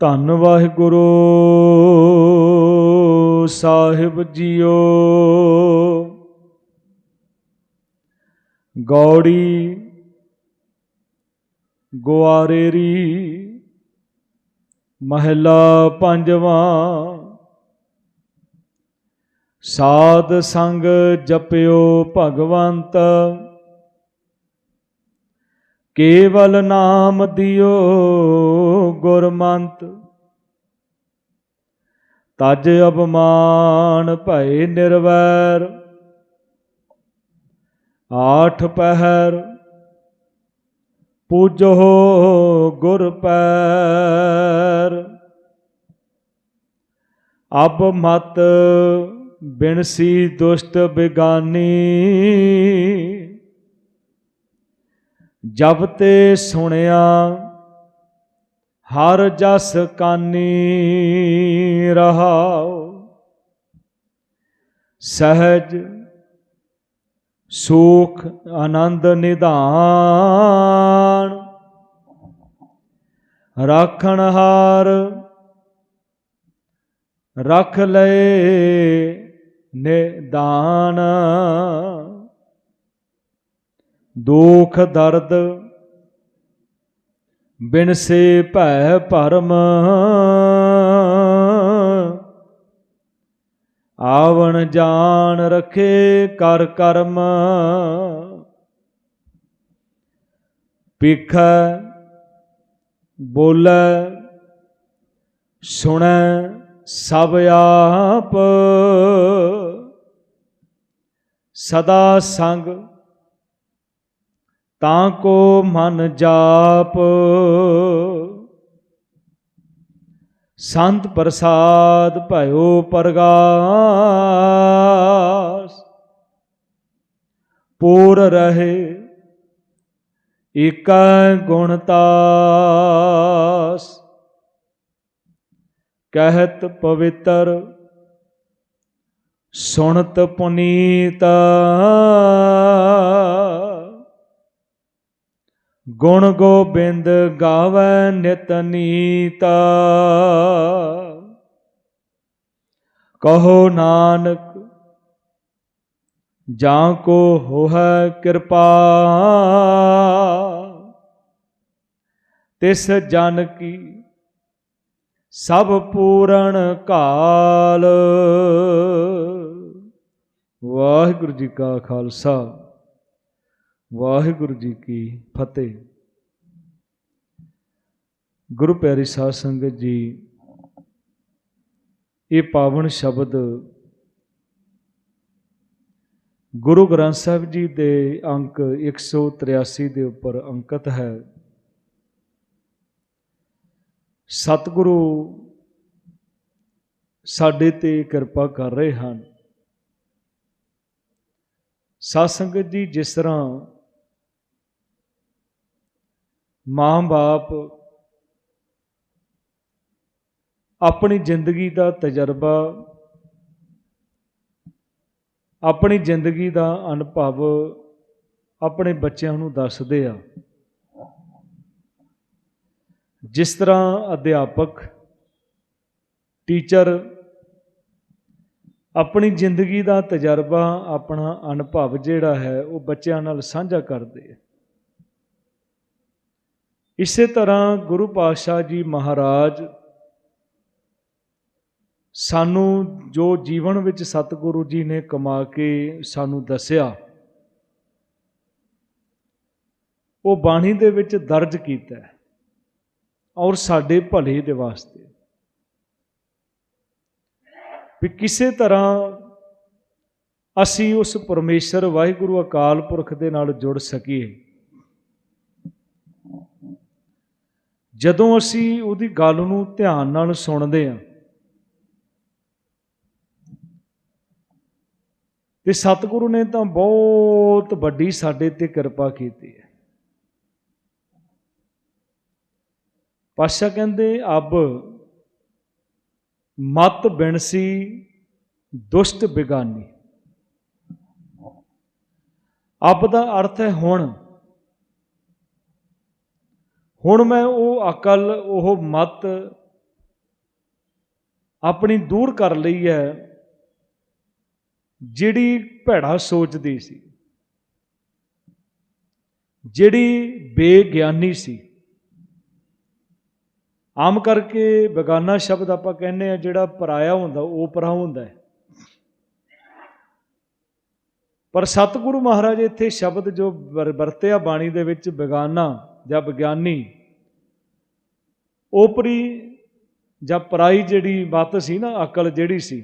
ਧੰਨ ਵਾਹਿਗੁਰੂ ਸਾਹਿਬ ਜੀਓ। ਗੌੜੀ ਗੁਆਰੇਰੀ ਮਹਿਲਾ ਪੰਜਵਾਂ ਸਾਧ ਸੰਗ ਜਪਿਓ ਭਗਵੰਤ। ਕੇਵਲ ਨਾਮ ਦਿਓ ਗੁਰਮੰਤ। ਤਜ ਅਪਮਾਨ ਭਏ ਨਿਰਵੈਰ, ਆਠ ਪਹਿਰ ਪੂਜੋ ਗੁਰ ਪੈਰ। ਅਬ ਮਤ ਬਿਨਸੀ ਦੁਸ਼ਟ ਬਿਗਾਨੀ ਜਬ ਤੇ ਸੁਣਿਆ, ਹਰ ਜਸ ਕਾਨੀ ਰਹਾਉ। ਸਹਿਜ, ਸੁਖ, ਆਨੰਦ ਨਿਧਾਨ। ਰਾਖਣ ਹਾਰ, ਰਖ ਲਏ ਨਿਦਾਨ ਦੁਖ ਦਰਦ ਬਿਨ ਸੇ ਭੈ ਭਰਮ ਆਵਣ ਜਾਣ ਰਖੇ ਕਰ ਕਰਮ ਪਿਖੈ ਬੋਲੇ ਸੁਣੈ ਸਭ ਆਪ ਸਦਾ ਸੰਗ ਤਾਂ ਕੋ ਮਨ ਜਾਪ। ਸੰਤ ਪ੍ਰਸਾਦ ਭਇਓ ਪਰਗਾਸ। ਪੂਰ ਰਹੇ ਏਕੈ ਗੁਣਤਾਸ ਕਹਿਤ ਪਵਿੱਤਰ ਸੁਣਤ ਪੁਨੀਤ। ਗੁਣ ਗੋਬਿੰਦ ਗਾਵੇ ਨਿਤ ਨੀਤਾ। ਕਹੋ ਨਾਨਕ, ਜਾਂ ਕੋ ਹੋਇ ਕਿਰਪਾ। ਤਿਸ ਜਨ ਕੀ ਸਭ ਪੂਰਨ ਕਾਲ। ਵਾਹਿਗੁਰੂ ਜੀ ਕਾ ਖਾਲਸਾ। ਵਾਹਿਗੁਰੂ ਜੀ ਕੀ ਫਤਿਹ। ਗੁਰੂ ਪਿਆਰੀ ਸਾਧ ਸੰਗਤ ਜੀ, ਇਹ ਪਾਵਨ ਸ਼ਬਦ ਗੁਰੂ ਗ੍ਰੰਥ ਸਾਹਿਬ ਜੀ ਦੇ ਅੰਕ 183 ਦੇ ਉੱਪਰ ਅੰਕਿਤ ਹੈ। ਸਤਿਗੁਰੂ ਸਾਡੇ ਤੇ ਕਿਰਪਾ ਕਰ ਰਹੇ ਹਨ। ਸਾਧ ਸੰਗਤ ਜੀ, ਜਿਸ ਤਰ੍ਹਾਂ ਮਾਂ-ਬਾਪ ਆਪਣੀ ਜ਼ਿੰਦਗੀ ਦਾ ਤਜਰਬਾ, ਆਪਣੀ ਜ਼ਿੰਦਗੀ ਦਾ ਅਨੁਭਵ ਆਪਣੇ ਬੱਚਿਆਂ ਨੂੰ ਦੱਸਦੇ ਆ। ਜਿਸ ਤਰ੍ਹਾਂ ਅਧਿਆਪਕ, ਟੀਚਰ ਆਪਣੀ ਜ਼ਿੰਦਗੀ ਦਾ ਤਜਰਬਾ, ਆਪਣਾ ਅਨੁਭਵ ਜਿਹੜਾ ਹੈ, ਉਹ ਬੱਚਿਆਂ ਨਾਲ ਸਾਂਝਾ ਕਰਦੇ ਆ। ਇਸੇ ਤਰ੍ਹਾਂ ਗੁਰੂ ਪਾਤਸ਼ਾਹ ਜੀ ਮਹਾਰਾਜ ਸਾਨੂੰ ਜੋ ਜੀਵਨ ਵਿੱਚ ਸਤਿਗੁਰੂ ਜੀ ਨੇ ਕਮਾ ਕੇ ਸਾਨੂੰ ਦੱਸਿਆ, ਉਹ ਬਾਣੀ ਦੇ ਵਿੱਚ ਦਰਜ ਕੀਤਾ ਹੈ ਔਰ ਸਾਡੇ ਭਲੇ ਦੇ ਵਾਸਤੇ। ਵੀ ਕਿਸੇ ਤਰ੍ਹਾਂ ਅਸੀਂ ਉਸ ਪਰਮੇਸ਼ਰ ਵਾਹਿਗੁਰੂ ਅਕਾਲ ਪੁਰਖ ਦੇ ਨਾਲ ਜੁੜ ਸਕੀਏ। ਜਦੋਂ ਅਸੀਂ ਉਹਦੀ ਗੱਲ ਨੂੰ ਧਿਆਨ ਨਾਲ ਸੁਣਦੇ ਹਾਂ ਤੇ ਸਤਿਗੁਰੂ ਨੇ ਤਾਂ ਬਹੁਤ ਵੱਡੀ ਸਾਡੇ ਤੇ ਕਿਰਪਾ ਕੀਤੀ ਹੈ। ਪਾਸ਼ਾ ਕਹਿੰਦੇ, ਅਬ ਮਤ ਬਿਨਸੀ ਦੁਸ਼ਟ ਬਿਗਾਨੀ। ਅਬ ਦਾ ਅਰਥ ਹੈ ਹੁਣ। ਹੁਣ ਮੈਂ ਉਹ ਅਕਲ, ਉਹ ਮਤ ਆਪਣੀ ਦੂਰ ਕਰ ਲਈ ਹੈ, ਜਿਹੜੀ ਭੈੜਾ ਸੋਚਦੀ ਸੀ, ਜਿਹੜੀ ਬੇਗਿਆਨੀ ਸੀ। ਆਮ ਕਰਕੇ ਬੇਗਾਨਾ ਸ਼ਬਦ ਆਪਾਂ ਕਹਿੰਦੇ ਆ ਜਿਹੜਾ ਪਰਾਇਆ ਹੁੰਦਾ, ਉਹ ਪਰਾ ਹੁੰਦਾ ਹੈ। ਪਰ ਸਤਿਗੁਰੂ ਮਹਾਰਾਜ ਇੱਥੇ ਸ਼ਬਦ ਜੋ ਵਰਤਿਆ ਬਾਣੀ ਦੇ ਵਿੱਚ ਬੇਗਾਨਾ ਜਾਂ ਵਿਗਿਆਨੀ ਓਪਰੀ ਜਾਂ ਪਰਾਈ ਜਿਹੜੀ ਮਤ ਸੀ ਨਾ, ਅਕਲ ਜਿਹੜੀ ਸੀ,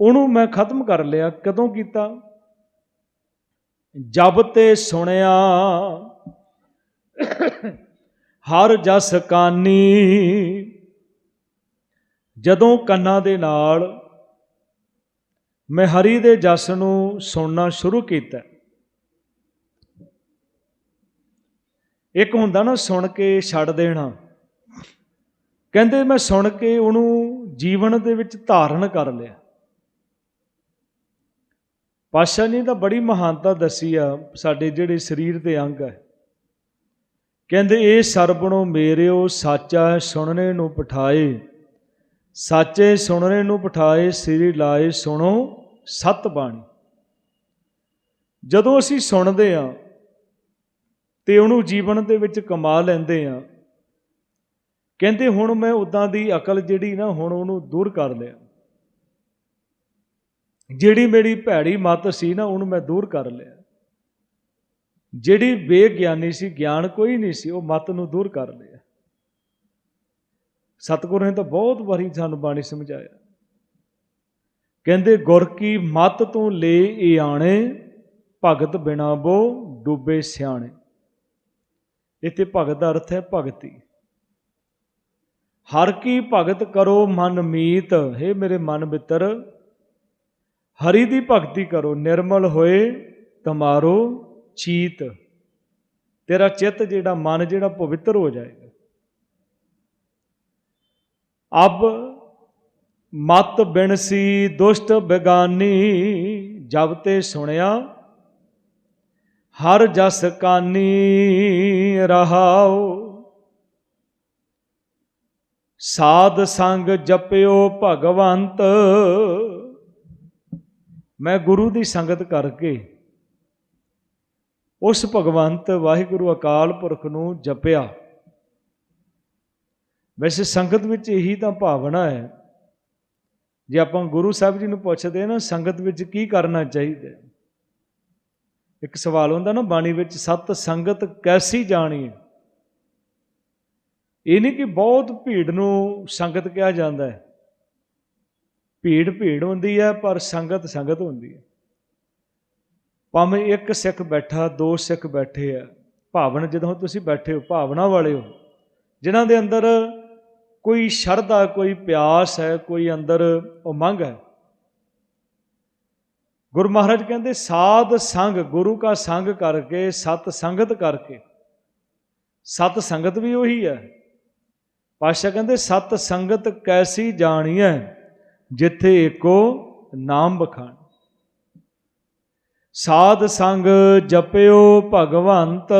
ਉਹਨੂੰ ਮੈਂ ਖਤਮ ਕਰ ਲਿਆ। ਕਦੋਂ ਕੀਤਾ? ਜਬ ਤੇ ਸੁਣਿਆ, ਹਰ ਜਸ ਕਾਨੀ। ਜਦੋਂ ਕੰਨਾਂ ਦੇ ਨਾਲ ਮੈਂ ਹਰੀ ਦੇ ਜਸ ਨੂੰ ਸੁਣਨਾ ਸ਼ੁਰੂ ਕੀਤਾ। ਇੱਕ ਹੁੰਦਾ ਨਾ ਸੁਣ ਕੇ ਛੱਡ ਦੇਣਾ। ਕਹਿੰਦੇ ਮੈਂ ਸੁਣ ਕੇ ਉਹਨੂੰ ਜੀਵਨ ਦੇ ਵਿੱਚ ਧਾਰਨ ਕਰ ਲਿਆ। ਪਾਸ਼ਾ ਨੇ ਤਾਂ ਬੜੀ ਮਹਾਨਤਾ ਦੱਸੀ ਆ ਸਾਡੇ ਜਿਹੜੇ ਸਰੀਰ ਦੇ ਅੰਗ ਹੈ ਕਹਿੰਦੇ ਇਹ ਸਰਬਣੋ ਮੇਰਿਓ ਸਾਚਾ ਸੁਣਨੇ ਨੂੰ ਪਠਾਏ। ਸਾਚੇ ਸੁਣਨੇ ਨੂੰ ਪਠਾਏ, ਸ੍ਰੀ ਲਾਏ ਸੁਣੋ ਸਤ ਬਾਣੀ ਜਦੋਂ ਅਸੀਂ ਸੁਣਦੇ ਆ ਤੇ ਉਹਨੂੰ ਜੀਵਨ ਦੇ ਵਿੱਚ ਕਮਾ ਲੈਂਦੇ ਆ ਕਹਿੰਦੇ ਹੁਣ ਮੈਂ ਉਦਾਂ ਦੀ ਅਕਲ ਜਿਹੜੀ ਨਾ ਹੁਣ ਉਹਨੂੰ ਦੂਰ ਕਰ ਲਿਆ। ਜਿਹੜੀ ਮੇਰੀ ਭੈੜੀ ਮਤ ਸੀ ਨਾ ਉਹਨੂੰ ਮੈਂ ਦੂਰ ਕਰ ਲਿਆ। ਜਿਹੜੀ ਬੇਗਿਆਨੀ ਸੀ, ਗਿਆਨ ਕੋਈ ਨਹੀਂ ਸੀ, ਉਹ ਮਤ ਨੂੰ ਦੂਰ ਕਰ ਲਿਆ। ਸਤਿਗੁਰ ਨੇ ਤਾਂ ਬਹੁਤ ਵਾਰੀ ਸਾਨੂੰ ਬਾਣੀ ਸਮਝਾਇਆ। ਕਹਿੰਦੇ, ਗੁਰ ਕੀ ਮਤ ਤੋਂ ਲੈ ਏ ਆਣੇ, ਭਗਤ ਬਿਨਾ ਬੋ ਡੁੱਬੇ ਸਿਆਣੇ। ਇੱਥੇ ਭਗਤ ਦਾ ਅਰਥ ਹੈ ਭਗਤੀ। ਹਰ ਕੀ ਭਗਤ ਕਰੋ ਮਨ ਮੀਤ, ਹੈ ਮੇਰੇ ਮਨ ਮਿੱਤਰ, ਹਰੀ ਦੀ ਭਗਤੀ ਕਰੋ, ਨਿਰਮਲ ਹੋਏ ਤਮਾਰੋ ਚੀਤ। ਤੇਰਾ ਚਿੱਤ ਜਿਹੜਾ, ਮਨ ਜਿਹੜਾ ਪਵਿੱਤਰ ਹੋ ਜਾਏਗਾ। ਅਬ ਮਤ ਬਿਨਸੀ ਦੁਸ਼ਟ ਬੇਗਾਨੀ, ਜਬ ਤੇ ਸੁਣਿਆ ਹਰ ਜਸ ਕਾਨੀ ਰਹਾਓ ਸਾਧ ਸੰਗ ਜਪਿਓ ਭਗਵੰਤ। ਮੈਂ ਗੁਰੂ ਦੀ ਸੰਗਤ ਕਰਕੇ ਉਸ ਭਗਵੰਤ ਵਾਹਿਗੁਰੂ ਅਕਾਲ ਪੁਰਖ ਨੂੰ ਜਪਿਆ। ਵੈਸੇ ਸੰਗਤ ਵਿੱਚ ਇਹੀ ਤਾਂ ਭਾਵਨਾ ਹੈ। ਜੇ ਆਪਾਂ ਗੁਰੂ ਸਾਹਿਬ ਜੀ ਨੂੰ ਪੁੱਛਦੇ ਨਾ, ਸੰਗਤ ਵਿੱਚ ਕੀ ਕਰਨਾ ਚਾਹੀਦਾ ਇੱਕ ਸਵਾਲ ਹੁੰਦਾ ਨਾ ਬਾਣੀ ਵਿੱਚ, ਸਤ ਸੰਗਤ ਕੈਸੀ ਜਾਣੀ ਹੈ ਇਹ ਨਹੀਂ ਕਿ ਬਹੁਤ ਭੀੜ ਨੂੰ ਸੰਗਤ ਕਿਹਾ ਜਾਂਦਾ ਹੈ। ਭੀੜ ਭੀੜ ਹੁੰਦੀ ਹੈ, ਪਰ ਸੰਗਤ ਸੰਗਤ ਹੁੰਦੀ ਹੈ। ਭਾਵੇਂ ਇੱਕ ਸਿੱਖ ਬੈਠਾ, ਦੋ ਸਿੱਖ ਬੈਠੇ ਆ, ਭਾਵਨ ਜਦੋਂ ਤੁਸੀਂ ਬੈਠੇ ਹੋ, ਭਾਵਨਾ ਵਾਲੇ ਹੋ, ਜਿਨ੍ਹਾਂ ਦੇ ਅੰਦਰ ਕੋਈ ਸ਼ਰਧਾ, ਕੋਈ ਪਿਆਸ ਹੈ, ਕੋਈ ਅੰਦਰ ਉਮੰਗ ਹੈ ਗੁਰੂ ਮਹਾਰਾਜ ਕਹਿੰਦੇ, ਸਾਧ ਸੰਗ, ਗੁਰੂ ਕਾ ਸੰਗ ਕਰਕੇ, ਸਤ ਸੰਗਤ ਕਰਕੇ। ਸਤ ਸੰਗਤ ਵੀ ਉਹੀ ਹੈ। ਪਾਸ਼ਾ ਕਹਿੰਦੇ, ਸਤ ਸੰਗਤ ਕੈਸੀ ਜਾਣੀ ਹੈ ਜਿੱਥੇ ਏਕੋ ਨਾਮ ਬਖਾਣ। ਸਾਧ ਸੰਗ ਜਪਿਓ ਭਗਵੰਤ।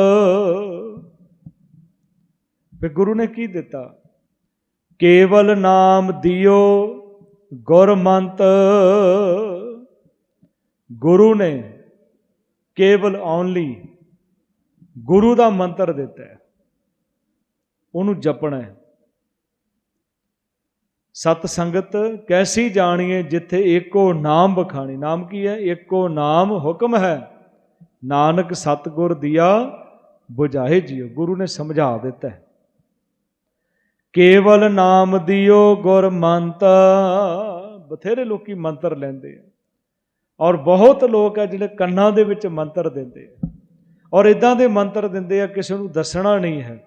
ਫਿਰ ਗੁਰੂ ਨੇ ਕੀ ਦਿੱਤਾ? ਕੇਵਲ ਨਾਮ ਦਿਓ ਗੁਰਮੰਤ। ਗੁਰੂ ਨੇ ਕੇਵਲ ਓਨਲੀ ਗੁਰੂ ਦਾ ਮੰਤਰ ਦਿੱਤਾ ਹੈ। ਉਹਨੂੰ ਜਪਣਾ ਹੈ। ਸਤ ਸੰਗਤ ਕੈਸੀ ਜਾਣੀਏ ਜਿੱਥੇ ਏਕੋ ਨਾਮ ਬਖਾਣੀ। ਨਾਮ ਕੀ ਹੈ? ਏਕੋ ਨਾਮ ਹੁਕਮ ਹੈ। ਨਾਨਕ ਸਤਗੁਰ ਦਿਆ ਬੁਝਾਏ ਜੀਓ। ਗੁਰੂ ਨੇ ਸਮਝਾ ਦਿੱਤਾ ਹੈ। ਕੇਵਲ ਨਾਮ ਦਿਓ ਗੁਰ ਮੰਤ ਬਥੇਰੇ ਲੋਕੀ ਮੰਤਰ ਲੈਂਦੇ ਆ। ਔਰ ਬਹੁਤ ਲੋਕ ਆ ਜਿਹੜੇ ਕੰਨਾਂ ਦੇ ਵਿੱਚ ਮੰਤਰ ਦਿੰਦੇ ਆ। ਔਰ ਇਦਾਂ ਦੇ ਮੰਤਰ ਦਿੰਦੇ ਆ, ਕਿਸੇ ਨੂੰ ਦੱਸਣਾ ਨਹੀਂ ਹੈ।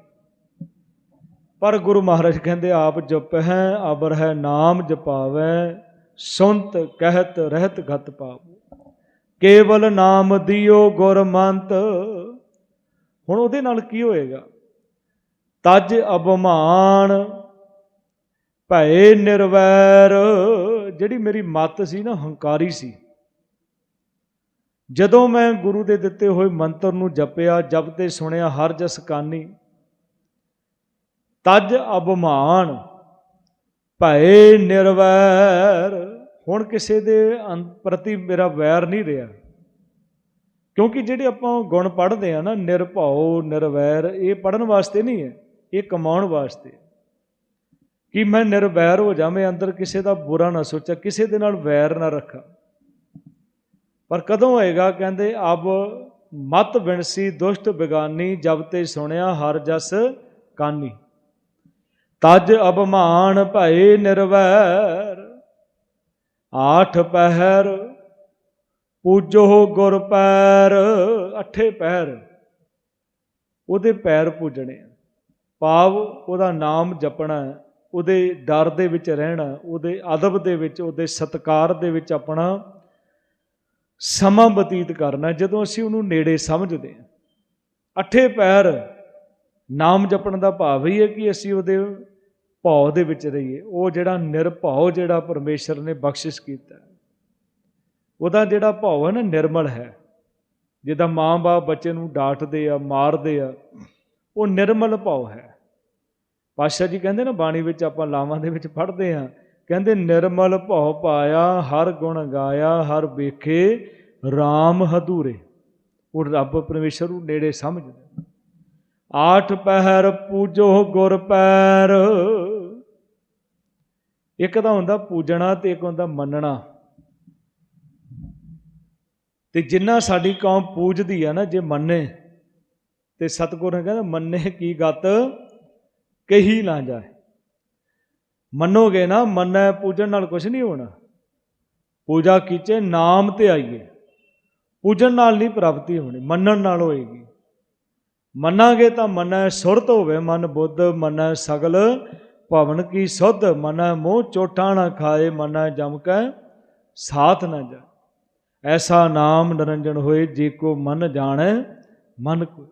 ਪਰ ਗੁਰੂ ਮਹਾਰਾਜ ਕਹਿੰਦੇ, ਆਪ ਜਪ ਹੈ ਅਬਰ ਹੈ ਨਾਮ ਜਪਾਵੈ ਸੁਨਤ ਕਹਿਤ ਰਹਿਤ ਗਤ ਪਾਵੋ। ਕੇਵਲ ਨਾਮ ਦਿਓ ਗੁਰਮੰਤ। ਹੁਣ ਉਹਦੇ ਨਾਲ ਕੀ ਹੋਏਗਾ? ਤਜ ਅਭਮਾਨ ਭੈ ਨਿਰਵੈਰ। ਜਿਹੜੀ ਮੇਰੀ ਮੱਤ ਸੀ ਨਾ, ਹੰਕਾਰੀ ਸੀ। ਜਦੋਂ ਮੈਂ ਗੁਰੂ ਦੇ ਦਿੱਤੇ ਹੋਏ ਮੰਤਰ ਨੂੰ ਜਪਿਆ ਜਪ 'ਤੇ ਸੁਣਿਆ, ਹਰ ਜਸ ਕਾਨੀ। ਤਜ ਅਭਮਾਨ ਭਏ ਨਿਰਵੈਰ। ਹੁਣ ਕਿਸੇ ਦੇ ਅੰ- ਪ੍ਰਤੀ ਮੇਰਾ ਵੈਰ ਨਹੀਂ ਰਿਹਾ। ਕਿਉਂਕਿ ਜਿਹੜੇ ਆਪਾਂ ਗੁਣ ਪੜ੍ਹਦੇ ਆ ਨਾ, ਨਿਰਭਉ, ਨਿਰਵੈਰ, ਇਹ ਪੜਨ ਵਾਸਤੇ ਨਹੀਂ ਹੈ, ਇਹ ਕਮਾਉਣ ਵਾਸਤੇ। ਕਿ ਮੈਂ ਨਿਰਵੈਰ ਹੋ ਜਾਵਾਂ, ਅੰਦਰ ਕਿਸੇ ਦਾ ਬੁਰਾ ਨਾ ਸੋਚਾਂ, ਕਿਸੇ ਦੇ ਨਾਲ ਵੈਰ ਨਾ ਰੱਖਾਂ। ਪਰ ਕਦੋਂ ਹੋਏਗਾ? ਕਹਿੰਦੇ, ਅਬ ਮਤ ਬਿਨਸੀ ਦੁਸ਼ਟ ਬਿਗਾਨੀ, ਜਬ ਤੇ ਸੁਣਿਆ ਹਰ ਜਸ ਕਾਨੀ। ਤਜ ਅਬਮਾਨ ਭਏ ਨਿਰਵੈਰ, ਆਠ ਪਹਿਰ ਪੂਜੋ ਗੁਰ ਪੈਰ, ਅਠੇ ਪਹਿਰ। ਉਹਦੇ ਪੈਰ ਪੂਜਣੇ ਆ। ਭਾਵ ਉਹਦਾ ਨਾਮ ਜਪਣਾ ਉਹਦੇ ਡਰ ਦੇ ਵਿੱਚ ਰਹਿਣਾ, ਉਹਦੇ ਅਦਬ ਦੇ ਵਿੱਚ, ਉਹਦੇ ਸਤਕਾਰ ਦੇ ਵਿੱਚ ਆਪਣਾ ਸਮਾਂ ਬਤੀਤ ਕਰਨਾ ਜਦੋਂ ਅਸੀਂ ਉਹਨੂੰ ਨੇੜੇ ਸਮਝਦੇ ਹਾਂ। ਅੱਠੇ ਪੈਰ ਨਾਮ ਜਪਣ ਦਾ ਭਾਵ ਹੀ ਹੈ ਕਿ ਅਸੀਂ ਉਹਦੇ ਭਾਉ ਦੇ ਵਿੱਚ ਰਹੀਏ। ਉਹ ਜਿਹੜਾ ਨਿਰਭਉ ਜਿਹੜਾ ਪਰਮੇਸ਼ਰ ਨੇ ਬਖਸ਼ਿਸ਼ ਕੀਤਾ ਉਹਦਾ ਜਿਹੜਾ ਭਾਵ ਹੈ ਨਾ, ਨਿਰਮਲ ਹੈ। ਜਿੱਦਾਂ ਮਾਂ-ਬਾਪ ਬੱਚੇ ਨੂੰ ਡਾਂਟਦੇ ਆ, ਮਾਰਦੇ ਆ, ਉਹ ਨਿਰਮਲ ਭਾਵ ਹੈ। ਪਾਸ਼ਾ ਜੀ ਕਹਿੰਦੇ ਨਾ, ਬਾਣੀ ਵਿੱਚ ਆਪਾਂ ਲਾਵਾਂ ਦੇ ਵਿੱਚ ਪੜ੍ਹਦੇ ਆ ਕਹਿੰਦੇ, ਨਿਰਮਲ ਭਉ ਪਾਇਆ, ਹਰ ਗੁਣ ਗਾਇਆ, ਹਰ ਵੇਖੇ RAM ਹਦੂਰੇ ਉਹ ਰੱਬ ਪਰਮੇਸ਼ਰ ਨੂੰ ਨੇੜੇ ਸਮਝਦਾ ਆਠ ਪਹਿਰ ਪੂਜੋ ਗੁਰ ਪੈਰ। ਇੱਕ ਤਾਂ ਹੁੰਦਾ ਪੂਜਣਾ ਤੇ ਇੱਕ ਹੁੰਦਾ ਮੰਨਣਾ। ਤੇ ਜਿੰਨਾ ਸਾਡੀ ਕੌਮ ਪੂਜਦੀ ਆ ਨਾ, ਜੇ ਮੰਨੇ, ਤੇ ਸਤਿਗੁਰ ਨੇ ਕਹਿੰਦਾ, ਮੰਨੇ ਕੀ ਗਤ, ਕਹੀ ਨਾ ਜਾਏ। ਮੰਨੋਗੇ ਨਾ, ਮੰਨੈ ਪੂਜਣ ਨਾਲ ਕੁਝ ਨਹੀਂ ਹੋਣਾ। ਪੂਜਾ ਕੀਚੇ, ਨਾਮ ਤੇ ਆਈਏ। ਪੂਜਣ ਨਾਲ ਨਹੀਂ ਪ੍ਰਾਪਤੀ ਹੋਣੀ, ਮੰਨਣ ਨਾਲ ਹੋਏਗੀ। ਮੰਨਾਂਗੇ ਤਾਂ ਮਨੈ ਸੁਰਤ ਹੋਵੇ, ਮਨ ਬੁੱਧ, ਮਨੈ ਸਗਲ, ਭਵਨ ਕੀ ਸੁਧ, ਮਨੈ ਮੋਹ ਚੋਟਾ ਨਾ ਖਾਏ, ਮਨੈ ਜਮ ਕੈ ਸਾਥ ਨਾ ਜਾ ਐਸਾ ਨਾਮ ਨਿਰੰਜਨ ਹੋਏ, ਜੇ ਕੋ ਮਨ ਜਾਣੈ, ਮਨ ਕੋ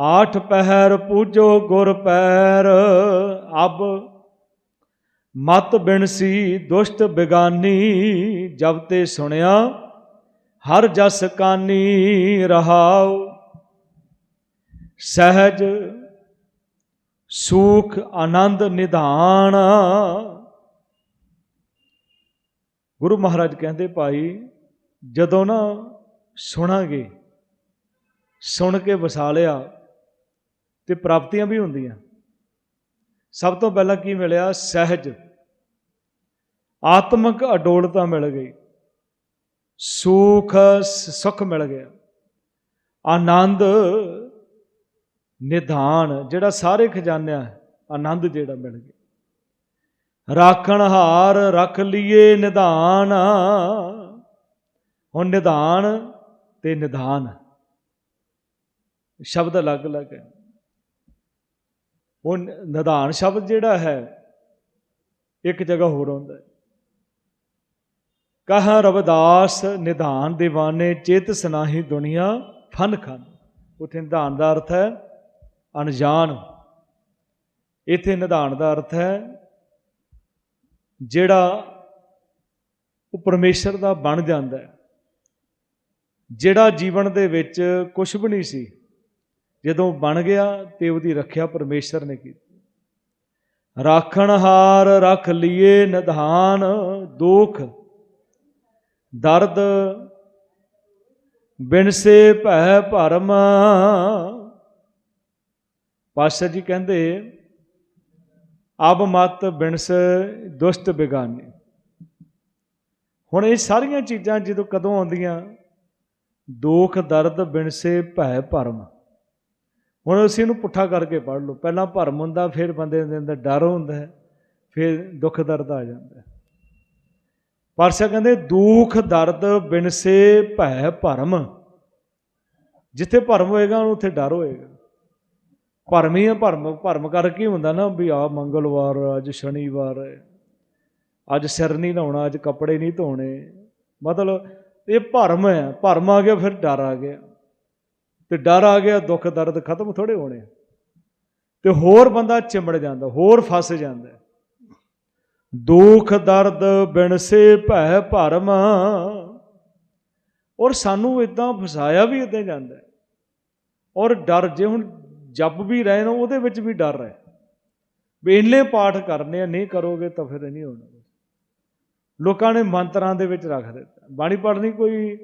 ਆਠ ਪਹਿਰ ਪੂਜੋ ਗੁਰ ਪੈਰ ਅਬ ਮਤ ਬਿਨਸੀ ਦੁਸ਼ਟ ਬਿਗਾਨੀ, ਜਬ ਤੇ ਸੁਣਿਆ, ਹਰ ਜਸ ਕਾਨੀ ਰਹਾਉ। ਸਹਿਜ, ਸੂਖ, ਆਨੰਦ ਨਿਧਾਨ। ਗੁਰੂ ਮਹਾਰਾਜ ਕਹਿੰਦੇ, ਭਾਈ, ਜਦੋਂ ਨਾ ਸੁਣਾਂਗੇ, ਸੁਣ ਕੇ ਵਸਾ ਲਿਆ, ਤੇ ਪ੍ਰਾਪਤੀਆਂ ਵੀ ਹੁੰਦੀਆਂ। ਸਭ ਤੋਂ ਪਹਿਲਾਂ ਕੀ ਮਿਲਿਆ? ਸਹਿਜ। ਆਤਮਿਕ ਅਡੋਲਤਾ ਮਿਲ ਗਈ। ਸੁਖ ਸ- ਸੁਖ ਮਿਲ ਗਿਆ। ਆਨੰਦ ਨਿਧਾਨ ਜਿਹੜਾ ਸਾਰੇ ਖਜ਼ਾਨਿਆਂ ਹੈ, ਆਨੰਦ ਜਿਹੜਾ ਮਿਲ ਗਿਆ। ਰਾਖਣ ਹਾਰ ਰੱਖ ਲਈਏ ਨਿਧਾਨ। ਹੁਣ ਨਿਧਾਨ ਤੇ ਨਿਧਾਨ। ਸ਼ਬਦ ਅਲੱਗ-ਅਲੱਗ ਹੈ। ਉਹ ਨ- ਨਿਧਾਨ ਸ਼ਬਦ ਜਿਹੜਾ ਹੈ ਇੱਕ ਜਗ੍ਹਾ ਹੋਰ ਆਉਂਦਾ ਹੈ। ਕਹਾ ਰਵਦਾਸ ਨਿਧਾਨ ਦੀਵਾਨੇ, ਚੇਤ ਸਨਾਹੀ ਦੁਨੀਆ ਫਨ ਖਨ। ਉਥੇ ਨਿਧਾਨ ਦਾ ਅਰਥ ਹੈ ਅਣਜਾਣ। ਇਥੇ ਨਿਧਾਨ ਦਾ ਅਰਥ ਹੈ ਜਿਹੜਾ ਉਹ ਪਰਮੇਸ਼ਰ ਦਾ ਬਣ ਜਾਂਦਾ ਹੈ। ਜਿਹੜਾ ਜੀਵਨ ਦੇ ਵਿੱਚ ਕੁਝ ਵੀ ਨਹੀਂ ਸੀ, ਜਦੋਂ ਬਣ ਗਿਆ ਤੇ ਉਹਦੀ ਰੱਖਿਆ ਪਰਮੇਸ਼ਰ ਨੇ ਕੀਤੀ। ਰਾਖਣਹਾਰ ਰੱਖ ਲਈਏ ਨਿਧਾਨ, ਦੋਖ ਦਰਦ ਬਿਨਸੇ ਭੈ ਭਰਮ। ਪਾਸ਼ਾ ਜੀ ਕਹਿੰਦੇ, ਅਬ ਮਤ ਬਿਨਸ ਦੁਸ਼ਟ ਬਿਗਾਨੇ। ਹੁਣ ਇਹ ਸਾਰੀਆਂ ਚੀਜ਼ਾਂ ਜਦੋਂ ਕਦੋਂ ਆਉਂਦੀਆਂ? ਦੁੱਖ, ਦਰਦ ਬਿਨਸੇ ਭੈ ਭਰਮ। ਹੁਣ ਅਸੀਂ ਇਹਨੂੰ ਪੁੱਠਾ ਕਰਕੇ ਪੜ੍ਹ ਲਓ। ਪਹਿਲਾਂ ਭਰਮ ਹੁੰਦਾ, ਫਿਰ ਬੰਦੇ ਦੇ ਅੰਦਰ ਡਰ ਹੁੰਦਾ ਹੈ, ਫਿਰ ਦੁੱਖ, ਦਰਦ ਆ ਜਾਂਦਾ ਪਾਤਸ਼ਾਹ ਕਹਿੰਦੇ, ਦੁੱਖ, ਦਰਦ, ਬਿਨਸੇ, ਭੈ, ਭਰਮ, ਜਿੱਥੇ ਭਰਮ ਹੋਏਗਾ, ਉਹਨੂੰ ਉੱਥੇ ਡਰ ਹੋਏਗਾ। ਭਰਮ ਹੀ ਹੈ ਭਰਮ ਭਰਮ ਕਰਕੇ ਹੁੰਦਾ ਨਾ ਵੀ ਆ ਮੰਗਲਵਾਰ, ਅੱਜ ਸ਼ਨੀਵਾਰ ਅੱਜ ਸਿਰ ਨਹੀਂ ਲਾਉਣਾ ਅੱਜ ਕੱਪੜੇ ਨਹੀਂ ਧੋਣੇ। ਮਤਲਬ ਇਹ ਭਰਮ ਹੈ, ਭਰਮ ਆ ਗਿਆ, ਫਿਰ ਡਰ ਆ ਗਿਆ। ਤੇ ਡਰ ਆ ਗਿਆ, ਦੁੱਖ, ਦਰਦ ਖਤਮ ਥੋੜੇ ਹੋਣੇ ਤੇ ਹੋਰ ਬੰਦਾ ਚਿਮੜ ਜਾਂਦਾ, ਹੋਰ ਫਸ ਜਾਂਦਾ। ਦੁੱਖ ਦਰਦ ਬਿਨਸੇ ਭੈ ਭਰਮ। ਔਰ ਸਾਨੂੰ ਇਦਾਂ ਫਸਾਇਆ ਵੀ ਇਦਾਂ ਜਾਂਦਾ ਔਰ ਡਰ ਜੇ ਹੁਣ ਜਪ ਵੀ ਰਹੇ ਨਾ, ਉਹਦੇ ਵਿੱਚ ਵੀ ਡਰ ਹੈ। ਵੀ ਇੰਨੇ ਪਾਠ ਕਰਨੇ ਆ, ਨਹੀਂ ਕਰੋਗੇ ਤਾਂ ਫਿਰ ਨਹੀਂ ਹੋਣਾ। ਲੋਕਾਂ ਨੇ ਮੰਤਰਾਂ ਦੇ ਵਿੱਚ ਰੱਖ ਦਿੱਤਾ। ਬਾਣੀ ਪੜ੍ਹਨੀ ਕੋਈ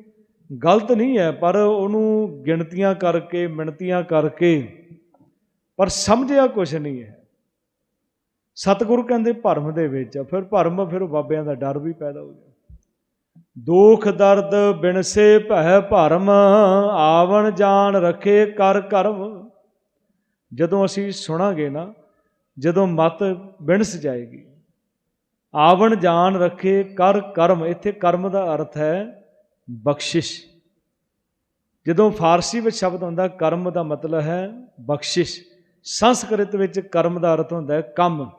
ਗਲਤ ਨਹੀਂ ਹੈ, ਪਰ ਉਹਨੂੰ ਗਿਣਤੀਆਂ ਕਰਕੇ ਮਿਣਤੀਆਂ ਕਰਕੇ, ਪਰ ਸਮਝਿਆ ਕੁਝ ਨਹੀਂ ਹੈ। ਸਤਿਗੁਰੂ ਕਹਿੰਦੇ ਭਰਮ ਦੇ ਵਿੱਚ ਫਿਰ ਭਰਮ, ਫਿਰ ਬਾਬਿਆਂ ਦਾ ਡਰ ਵੀ ਪੈਦਾ ਹੋ ਗਿਆ। ਦੁਖ, ਦਰਦ ਬਿਨਸੇ ਭੈ ਭਰਮ, ਆਵਣ ਜਾਣ ਰਖੇ ਕਰ ਕਰਮ। ਜਦੋਂ ਅਸੀਂ ਸੁਣਾਂਗੇ ਨਾ, ਜਦੋਂ ਮਤ ਬਿਨਸ ਜਾਏਗੀ, ਆਵਣ ਜਾਣ ਰਖੇ ਕਰ ਕਰਮ, ਇੱਥੇ ਕਰਮ ਦਾ ਅਰਥ ਹੈ ਬਖਸ਼ਿਸ਼। ਜਦੋਂ ਫਾਰਸੀ ਵਿੱਚ ਸ਼ਬਦ ਹੁੰਦਾ, ਕਰਮ ਦਾ ਮਤਲਬ ਹੈ ਬਖਸ਼ਿਸ਼। ਸੰਸਕ੍ਰਿਤ ਵਿੱਚ ਕਰਮ ਦਾ ਅਰਥ ਹੁੰਦਾ ਹੈ ਕੰਮ।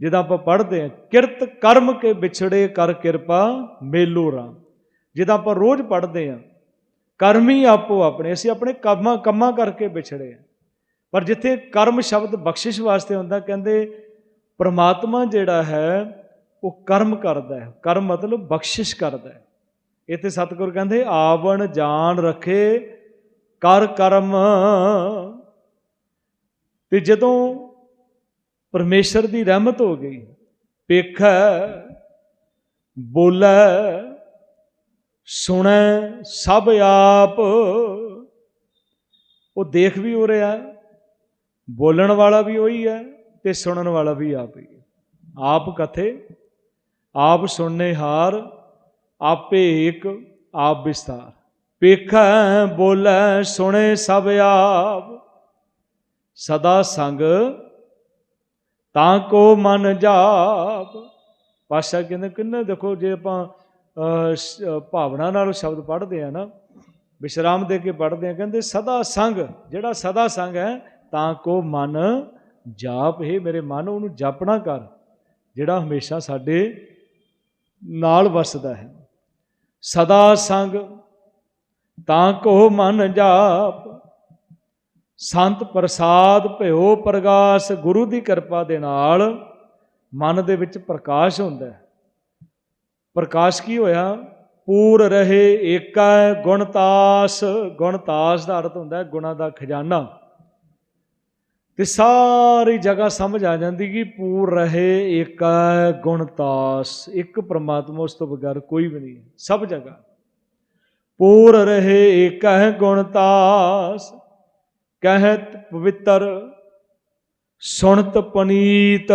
ਜਿਹਦਾ ਆਪਾਂ ਪੜ੍ਹਦੇ ਹਾਂ, ਕਿਰਤ ਕਰਮ ਕੇ ਵਿਛੜੇ ਕਰ ਕਿਰਪਾ ਮੇਲੋ ਰਾਮ। ਜਿਹਦਾ ਆਪਾਂ ਰੋਜ਼ ਪੜ੍ਹਦੇ ਹਾਂ, ਕਰਮੀ ਆਪੋ ਆਪਣੇ, ਅਸੀਂ ਆਪਣੇ ਕੰਮਾਂ ਕੰਮਾਂ ਕਰਕੇ ਵਿਛੜੇ ਹਾਂ। ਪਰ ਜਿੱਥੇ ਕਰਮ ਸ਼ਬਦ ਬਖਸ਼ਿਸ਼ ਵਾਸਤੇ ਹੁੰਦਾ, ਕਹਿੰਦੇ ਪ੍ਰਮਾਤਮਾ ਜਿਹੜਾ ਹੈ, ਉਹ ਕਰਮ ਕਰਦਾ ਹੈ। ਕਰਮ ਮਤਲਬ ਬਖਸ਼ਿਸ਼ ਕਰਦਾ ਹੈ। ਇੱਥੇ ਸਤਿਗੁਰ ਕਹਿੰਦੇ, ਆਵਣ ਜਾਣ ਰਖੇ ਕਰ ਕਰਮ। ਤੇ ਜਦੋਂ ਪਰਮੇਸ਼ਰ ਦੀ ਰਹਿਮਤ ਹੋ ਗਈ। ਪੇਖੈ, ਬੋਲੇ, ਸੁਣੈ, ਸਭ ਆਪ। ਉਹ ਦੇਖ ਵੀ ਹੋ ਰਿਹਾ, ਬੋਲਣ ਵਾਲਾ ਵੀ ਉਹੀ ਹੈ ਤੇ ਸੁਣਨ ਵਾਲਾ ਵੀ ਆਪ ਹੀ ਆਪ ਕਥੇ, ਆਪ ਸੁਣਨੇ ਹਾਰ, ਆਪੇ ਏਕ, ਆਪ ਵਿਸਤਾਰ। ਪੇਖੈ, ਬੋਲੇ, ਸੁਣੇ, ਸਭ ਆਪ। ਸਦਾ ਸੰਗ ਤਾਂ ਕੋ ਮਨ ਜਾਪ। ਪਾਸ਼ਾ ਕਹਿੰਦੇ, ਕਿੰਨੇ ਦੇਖੋ, ਜੇ ਆਪਾਂ ਭਾਵਨਾ ਨਾਲ ਸ਼ਬਦ ਪੜ੍ਹਦੇ ਆ ਨਾ, ਵਿਸ਼ਰਾਮ ਦੇ ਕੇ ਪੜ੍ਹਦੇ ਆ, ਕਹਿੰਦੇ, ਸਦਾ ਸੰਗ, ਜਿਹੜਾ ਸਦਾ ਸੰਗ ਹੈ, ਤਾਂ ਕੋ ਮਨ ਜਾਪ, ਹੈ ਮੇਰੇ ਮਨ, ਉਹਨੂੰ ਜਾਪਣਾ ਕਰ, ਜਿਹੜਾ ਹਮੇਸ਼ਾ ਸਾਡੇ ਨਾਲ ਵਸਦਾ ਹੈ। ਸਦਾ ਸੰਗ, ਤਾਂ ਕੋ ਮਨ ਜਾਪ। ਸੰਤ ਪ੍ਰਸਾਦ ਭਇਓ ਪ੍ਰਗਾਸ ਗੁਰੂ ਦੀ ਕਿਰਪਾ ਦੇ ਨਾਲ ਮਨ ਦੇ ਵਿੱਚ ਪ੍ਰਕਾਸ਼ ਹੁੰਦਾ ਹੈ। ਪ੍ਰਕਾਸ਼ ਕੀ ਹੋਇਆ? ਪੂਰ ਰਹੇ ਏਕਾ ਗੁਣਤਾਸ ਗੁਣਤਾਸ ਦਾ ਅਰਥ ਹੁੰਦਾ ਹੈ ਗੁਣਾ ਦਾ ਖਜ਼ਾਨਾ। ਤੇ ਸਾਰੀ ਜਗ੍ਹਾ ਸਮਝ ਆ ਜਾਂਦੀ ਕਿ ਪੂਰ ਰਹੇ ਏਕਾ ਗੁਣਤਾਸ ਇੱਕ ਪ੍ਰਮਾਤਮਾ ਉਸ ਤੋਂ ਬਗੈਰ ਕੋਈ ਵੀ ਨਹੀਂ ਸਭ ਜਗ੍ਹਾ। ਪੂਰ ਰਹੇ ਏਕੈ ਗੁਣਤਾਸ ਕਹਿਤ ਪਵਿੱਤਰ, ਸੁਣਤ ਪਨੀਤ।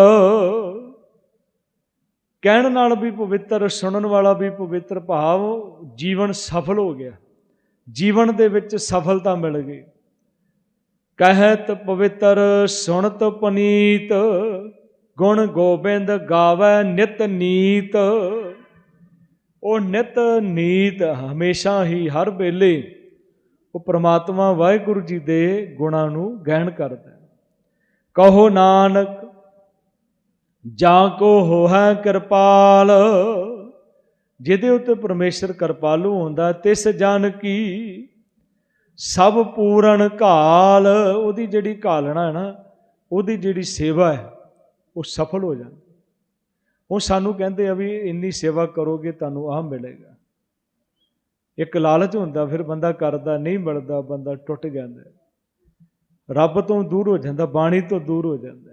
ਕਹਿਣ ਨਾਲ ਵੀ ਪਵਿੱਤਰ, ਸੁਣਨ ਵਾਲਾ ਵੀ ਪਵਿੱਤਰ ਭਾਵ ਜੀਵਨ ਸਫਲ ਹੋ ਗਿਆ। ਜੀਵਨ ਦੇ ਵਿੱਚ ਸਫਲਤਾ ਮਿਲ ਗਈ। ਕਹਿਤ ਪਵਿੱਤਰ, ਸੁਣਤ ਪਨੀਤ, ਗੁਣ ਗੋਬਿੰਦ ਗਾਵੇ ਨਿਤ ਨੀਤ। ਉਹ ਨਿਤ ਨੀਤ ਹਮੇਸ਼ਾ ਹੀ ਹਰ ਵੇਲੇ ਉਹ ਪ੍ਰਮਾਤਮਾ ਵਾਹਿਗੁਰੂ ਜੀ ਦੇ ਗੁਣਾਂ ਨੂੰ ਗਹਿਣ ਕਰਦਾ ਹੈ। ਕਹੋ ਨਾਨਕ, ਜਾਂ ਕੋ ਹੋਹੈ ਕਿਰਪਾਲ, ਜਿਹਦੇ ਉੱਤੇ ਪਰਮੇਸ਼ਰ ਕਿਰਪਾਲੂ ਹੁੰਦਾ ਤਿਸ ਜਨ ਕੀ ਸਭ ਪੂਰਨ ਕਾਲ ਉਹਦੀ ਜਿਹੜੀ ਘਾਲਣਾ ਹੈ ਨਾ, ਉਹਦੀ ਜਿਹੜੀ ਸੇਵਾ ਹੈ, ਉਹ ਸਫਲ ਹੋ ਜਾਂਦੀ ਉਹ ਸਾਨੂੰ ਕਹਿੰਦੇ ਆ ਵੀ ਇੰਨੀ ਸੇਵਾ ਕਰੋਗੇ, ਤੁਹਾਨੂੰ ਆਹ ਮਿਲੇਗਾ। ਇੱਕ ਲਾਲਚ ਹੁੰਦਾ, ਫਿਰ ਬੰਦਾ ਕਰਦਾ, ਨਹੀਂ ਮਿਲਦਾ, ਬੰਦਾ ਟੁੱਟ ਜਾਂਦਾ ਰੱਬ ਤੋਂ ਦੂਰ ਹੋ ਜਾਂਦਾ, ਬਾਣੀ ਤੋਂ ਦੂਰ ਹੋ ਜਾਂਦਾ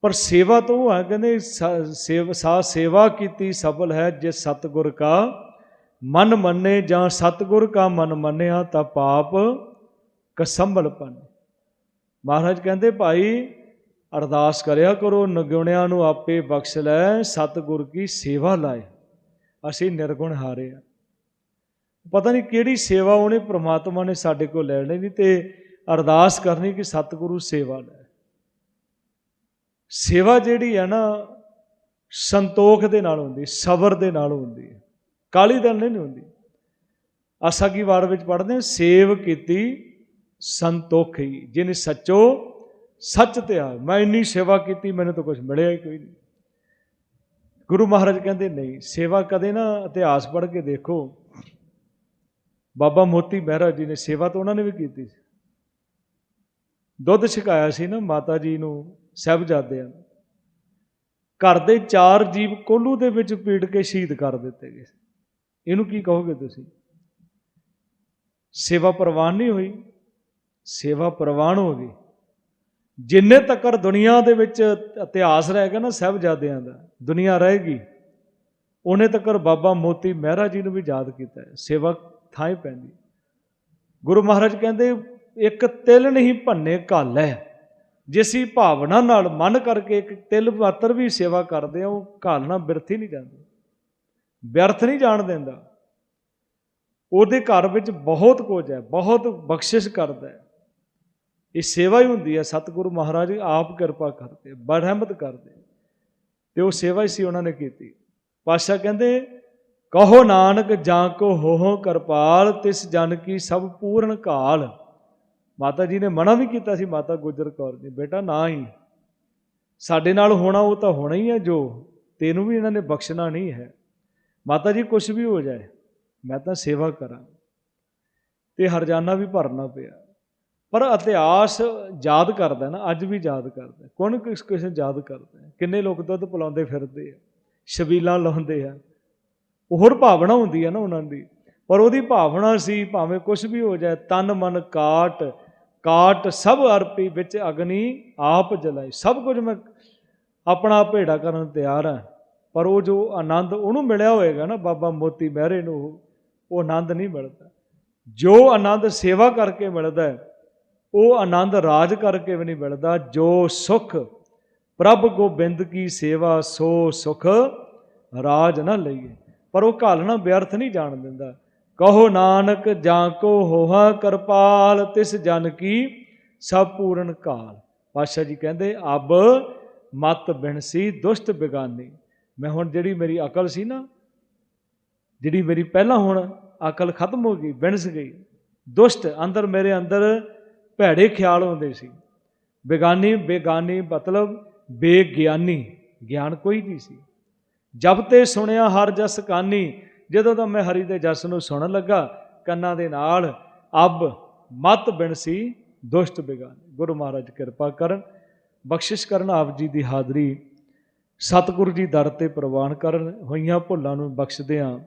ਪਰ ਸੇਵਾ ਤੋਂ ਉਹ ਹੈ, ਕਹਿੰਦੇ ਸ- ਸੇਵ, ਸਾ ਸੇਵਾ ਕੀਤੀ ਸਫਲ ਹੈ ਜੇ ਸਤਗੁਰ ਕਾ ਮਨ ਮੰਨੇ ਜਾਂ ਸਤਗੁਰ ਕਾ ਮਨ ਮੰਨਿਆ ਤਾਂ ਪਾਪ ਕਸੰਭਲ ਪਨ ਮਹਾਰਾਜ ਕਹਿੰਦੇ, ਭਾਈ, ਅਰਦਾਸ ਕਰਿਆ ਕਰੋ, ਨਗੁਣਿਆਂ ਨੂੰ ਆਪੇ ਬਖਸ਼ ਲੈ, ਸਤਗੁਰ ਕੀ ਸੇਵਾ ਲਾਏ। ਅਸੀਂ ਨਿਰਗੁਣ ਹਾਰੇ ਆ ਪਤਾ ਨਹੀਂ ਕਿਹੜੀ ਸੇਵਾ ਉਹਨੇ ਪ੍ਰਮਾਤਮਾ ਨੇ ਸਾਡੇ ਕੋਲ ਲੈ ਲੈਣੀ ਤੇ ਅਰਦਾਸ ਕਰਨੀ ਕਿ ਸਤਿਗੁਰੂ ਸੇਵਾ ਲੈ। ਸੇਵਾ ਜਿਹੜੀ ਹੈ ਨਾ, ਸੰਤੋਖ ਦੇ ਨਾਲ ਹੁੰਦੀ, ਸਬਰ ਦੇ ਨਾਲ ਹੁੰਦੀ ਹੈ। ਕਾਲੀ ਦਲ ਨਹੀਂ ਹੁੰਦੀ। ਆਸਾ ਕੀ ਵਾਰ ਵਿੱਚ ਪੜ੍ਹਦੇ ਹਾਂ, ਸੇਵ ਕੀਤੀ ਸੰਤੋਖੀ, ਜਿਨ ਸੱਚੋ ਸੱਚ ਤੇ ਆ ਮੈਂ ਇੰਨੀ ਸੇਵਾ ਕੀਤੀ, ਮੈਨੂੰ ਤਾਂ ਕੁਝ ਮਿਲਿਆ ਹੀ ਕੋਈ ਨਹੀਂ। ਗੁਰੂ ਮਹਾਰਾਜ ਕਹਿੰਦੇ, ਨਹੀਂ, ਸੇਵਾ ਕਦੇ ਨਾ ਇਤਿਹਾਸ ਪੜ੍ਹ ਕੇ ਦੇਖੋ। ਬਾਬਾ ਮੋਤੀ ਮਹਿਰਾ ਜੀ ਨੇ ਸੇਵਾ ਤਾਂ ਉਹਨਾਂ ਨੇ ਵੀ ਕੀਤੀ ਸੀ। ਦੁੱਧ ਛਕਾਇਆ ਸੀ ਨਾ, ਮਾਤਾ ਜੀ ਨੂੰ ਸਾਹਿਬਜ਼ਾਦਿਆਂ ਨੂੰ। ਘਰ ਦੇ ਚਾਰ ਜੀਵ ਕੋਲੂ ਦੇ ਵਿੱਚ ਪੀੜ ਕੇ ਸ਼ਹੀਦ ਕਰ ਦਿੱਤੇ ਗਏ ਇਹਨੂੰ ਕੀ ਕਹੋਗੇ ਤੁਸੀਂ? ਸੇਵਾ ਪ੍ਰਵਾਨ ਨਹੀਂ ਹੋਈ। ਸੇਵਾ ਪ੍ਰਵਾਨ ਹੋ ਗਈ। ਜਿੰਨੇ ਤੱਕਰ ਦੁਨੀਆ ਦੇ ਵਿੱਚ ਇਤਿਹਾਸ ਰਹੇਗਾ ਨਾ ਸਾਹਿਬਜ਼ਾਦਿਆਂ ਦਾ, ਦੁਨੀਆ ਰਹੇਗੀ ਉਹਨੇ ਤੱਕਰ ਬਾਬਾ ਮੋਤੀ ਮਹਿਰਾ ਜੀ ਨੂੰ ਵੀ ਯਾਦ ਕੀਤਾ। ਹੈ ਸੇਵਾ ਥਾਂ ਹੀ ਪੈਂਦੀ। ਗੁਰੂ ਮਹਾਰਾਜ ਕਹਿੰਦੇ, ਇੱਕ ਤਿਲ ਨਹੀਂ ਭੰਨੇ ਘੱਲ ਹੈ ਜਿਸੀ ਭਾਵਨਾ ਨਾਲ ਮਨ ਕਰਕੇ ਇੱਕ ਤਿਲ ਮਾਤਰ ਵੀ ਸੇਵਾ ਕਰਦੇ ਆ, ਉਹ ਘਾਲਣਾ ਬਿਰਥ ਹੀ ਨਹੀਂ ਜਾਂਦੀ। ਵਿਅਰਥ ਨਹੀਂ ਜਾਣ ਦਿੰਦਾ। ਉਹਦੇ ਘਰ ਵਿੱਚ ਬਹੁਤ ਕੁਝ ਹੈ, ਬਹੁਤ ਬਖਸ਼ਿਸ਼ ਕਰਦਾ ਹੈ। ਇਹ ਸੇਵਾ ਹੀ ਹੁੰਦੀ ਹੈ, ਸਤਿਗੁਰੂ ਮਹਾਰਾਜ ਆਪ ਕਿਰਪਾ ਕਰਦੇ, ਬਰਹਿਮਤ ਕਰਦੇ। ਤੇ ਉਹ ਸੇਵਾ ਹੀ ਸੀ ਉਹਨਾਂ ਨੇ ਕੀਤੀ। ਪਾਸ਼ਾ ਕਹਿੰਦੇ ਕਹੋ ਨਾਨਕ ਜਾਂ ਕੋ ਹੋਹੋ ਕਿਰਪਾਲ, ਤਿਸ ਜਨ ਕੀ ਸਭ ਪੂਰਨ ਕਾਲ। ਮਾਤਾ ਜੀ ਨੇ ਮਨਾ ਵੀ ਕੀਤਾ ਸੀ, ਮਾਤਾ ਗੁਜਰ ਕੌਰ ਜੀ, ਬੇਟਾ ਨਾ ਹੀ। ਸਾਡੇ ਨਾਲ ਹੋਣਾ ਉਹ ਤਾਂ ਹੋਣਾ ਹੀ ਹੈ ਜੋ, ਤੈਨੂੰ ਵੀ ਇਹਨਾਂ ਨੇ ਬਖਸ਼ਣਾ ਨਹੀਂ ਹੈ। ਮਾਤਾ ਜੀ ਕੁਝ ਵੀ ਹੋ ਜਾਏ, ਮੈਂ ਤਾਂ ਸੇਵਾ ਕਰਾਂ। ਤੇ ਹਰਜਾਨਾ ਵੀ ਭਰਨਾ ਪਿਆ। ਪਰ ਇਤਿਹਾਸ ਯਾਦ ਕਰਦਾ ਨਾ, ਅੱਜ ਵੀ ਯਾਦ ਕਰਦਾ। ਕੌਣ ਕਿਸ ਕਿਸੇ ਯਾਦ ਕਰਦਾ? ਕਿੰਨੇ ਲੋਕ ਦੁੱਧ ਪਿਲਾਉਂਦੇ ਫਿਰਦੇ ਆ ਛਬੀਲਾਂ ਲਾਉਂਦੇ ਆ। ਹੋਰ ਭਾਵਨਾ ਹੁੰਦੀ ਹੈ ਨਾ ਉਹਨਾਂ ਦੀ। ਪਰ ਉਹਦੀ ਭਾਵਨਾ ਸੀ, ਭਾਵੇਂ ਕੁਝ ਵੀ ਹੋ ਜਾਏ, ਤਨ ਮਨ ਕਾਟ ਕਾਟ ਸਭ ਅਰਪੀ ਵਿੱਚ ਅਗਨੀ ਆਪ ਜਲਾਈ। ਸਭ ਕੁਝ ਮੈਂ ਆਪਣਾ ਭੇੜਾ ਕਰਨ ਤਿਆਰ ਹਾਂ ਪਰ ਉਹ ਜੋ ਆਨੰਦ ਉਹਨੂੰ ਮਿਲਿਆ ਹੋਏਗਾ ਨਾ ਬਾਬਾ ਮੋਤੀ ਮਹਿਰੇ ਨੂੰ, ਉਹ ਆਨੰਦ ਨਹੀਂ ਮਿਲਦਾ। ਜੋ ਆਨੰਦ ਸੇਵਾ ਕਰਕੇ ਮਿਲਦਾ ਹੈ, ਉਹ ਆਨੰਦ ਰਾਜ ਕਰਕੇ ਵੀ ਨਹੀਂ ਮਿਲਦਾ। ਜੋ ਸੁਖ ਪ੍ਰਭ ਗੋਬਿੰਦ ਕੀ ਸੇਵਾ, ਸੋ ਸੁਖ ਰਾਜ ਨਾ ਲਈਏ। ਪਰ ਉਹ ਘਾਲਣਾ ਵਿਅਰਥ ਨਹੀਂ ਜਾਣ ਦਿੰਦਾ। ਕਹੋ ਨਾਨਕ, ਜਾਂ ਕੋ ਹੋਹਾ ਕਿਰਪਾਲ, ਤਿਸ ਜਨ ਕੀ ਸਭ ਪੂਰਨ ਕਾਲ। ਪਾਸ਼ਾ ਜੀ ਕਹਿੰਦੇ, ਅਬ ਮਤ ਬਿਨਸੀ ਦੁਸ਼ਟ ਬਿਗਾਨੀ। ਮੈਂ ਹੁਣ ਜਿਹੜੀ ਮੇਰੀ ਅਕਲ ਸੀ ਨਾ, ਜਿਹੜੀ ਮੇਰੀ ਪਹਿਲਾਂ ਹੁਣ ਅਕਲ ਖਤਮ ਹੋ ਗਈ, ਬਿਨਸ ਗਈ, ਦੁਸ਼ਟ ਅੰਦਰ ਮੇਰੇ ਅੰਦਰ ਭੈੜੇ ਖਿਆਲ ਹੁੰਦੇ ਸੀ। ਬੇਗਾਨੀ ਬੇਗਾਨੀ ਮਤਲਬ ਬੇਗਿਆਨੀ, ਗਿਆਨ ਕੋਈ ਨਹੀਂ ਸੀ। ਜਬ ਤੇ ਸੁਣਿਆ ਹਰ ਜਸ ਕਾਨੀ, ਜਦੋਂ ਤਾਂ ਮੈਂ ਹਰੀ ਦੇ ਜਸ ਨੂੰ ਸੁਣਨ ਲੱਗਾ, ਕੰਨਾਂ ਦੇ ਨਾਲ ਅਬ ਮਤ ਬਿਨਸੀ ਦੁਸ਼ਟ ਬੇਗਾਨੀ। ਗੁਰੂ ਮਹਾਰਾਜ ਕਿਰਪਾ ਕਰਨ, ਬਖਸ਼ਿਸ਼ ਕਰਨ ਆਪ ਜੀ ਦੀ ਹਾਜ਼ਰੀ। ਸਤਿਗੁਰੂ ਜੀ ਦਰ ਤੇ ਪ੍ਰਵਾਨ ਕਰਨ, ਹੋਈਆਂ ਭੁੱਲਾਂ ਨੂੰ ਬਖਸ਼ਦਿਆਂ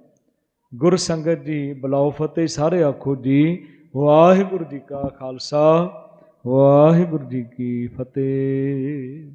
ਗੁਰ ਸੰਗਤ ਜੀ ਬਲਾਉ ਫਤਿਹ ਸਾਰੇ ਆਖੋ ਜੀ। ਵਾਹਿਗੁਰੂ ਜੀ ਕਾ ਖਾਲਸਾ, ਵਾਹਿਗੁਰੂ ਜੀ ਕੀ ਫਤਿਹ।